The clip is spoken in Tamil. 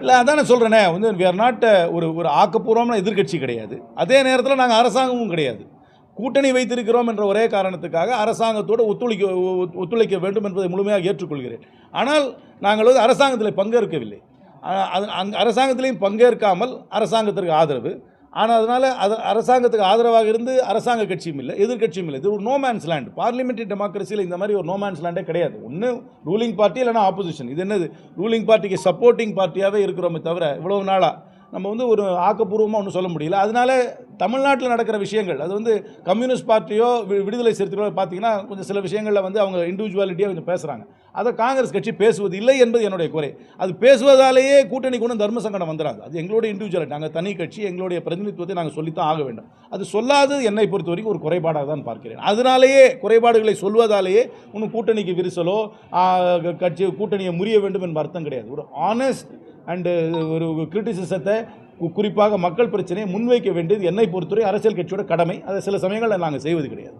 இல்லை அதானே சொல்கிறேனே வந்து வேறு நாட்டை uh, ஒரு ஒரு ஆக்கப்பூர்வமான எதிர்க்கட்சி கிடையாது. அதே நேரத்தில் நாங்கள் அரசாங்கமும் கிடையாது. கூட்டணி வைத்திருக்கிறோம் என்ற ஒரே காரணத்துக்காக அரசாங்கத்தோடு ஒத்துழைக்க ஒ- ஒத்துழைக்க வேண்டும் என்பதை முழுமையாக ஏற்றுக்கொள்கிறேன். ஆனால் நாங்கள் வந்து அரசாங்கத்தில் பங்கேற்கவில்லை. அது அங் அரசாங்கத்திலையும் பங்கேற்காமல் அரசாங்கத்திற்கு ஆதரவு. ஆனால் அதனால் அது அரசாங்கத்துக்கு ஆதரவாக இருந்து அரசாங்க கட்சியும் இல்லை எதிர்க்கட்சியும் இல்லை. இது ஒரு நோமேன்ஸ் லேண்ட் பார்லிமெண்ட்ரி டெமோக்ரஸியில் இந்த மாதிரி ஒரு நோமேன்ஸ் லேண்டே கிடையாது. ஒன்று ரூலிங் பார்ட்டி இல்லைனா ஆப்போசிஷன் இது என்னது? ரூலிங் பார்ட்டிக்கு சப்போர்ட்டிங் பார்ட்டியாகவே இருக்கிறோமே தவிர இவ்வளவு நாளாக நம்ம வந்து ஒரு ஆக்கப்பூர்வமாக ஒன்றும் சொல்ல முடியல. அதனால தமிழ்நாட்டில் நடக்கிற விஷயங்கள் அது வந்து கம்யூனிஸ்ட் பார்ட்டியோ வி- விடுதலை சிறுத்தைகளோ பார்த்தீங்கன்னா கொஞ்சம் சில விஷயங்களில் வந்து அவங்க இண்டிவிஜுவாலிட்டியாக கொஞ்சம் பேசுகிறாங்க அதை காங்கிரஸ் கட்சி பேசுவது இல்லை என்பது என்னுடைய குறை. அது பேசுவதாலேயே கூட்டணி கூட தர்ம சங்கடம் வந்துடாது அது எங்களுடைய இண்டிவிஜுவாலிட்டி நாங்கள் தனி கட்சி எங்களுடைய பிரதிநிதித்துவத்தை நாங்கள் சொல்லித்தான் ஆக வேண்டும். அது சொல்லாதது என்னை பொறுத்த வரைக்கும் ஒரு குறைபாடாக தான் பார்க்கிறேன். அதனாலேயே குறைபாடுகளை சொல்வதாலேயே இன்னும் கூட்டணிக்கு விரிசலோ கட்சி கூட்டணியை முறிய வேண்டும் என்ப அர்த்தம் கிடையாது. ஒரு ஆனஸ்ட் அண்டு uh, ஒரு கிரிட்டிசிசத்தை குறிப்பாக மக்கள் பிரச்சனையை முன்வைக்க வேண்டியது என்னை பொறுத்தவரை அரசியல் கட்சியோட கடமை. அதை சில சமயங்களில் நாங்கள் செய்வது கிடையாது.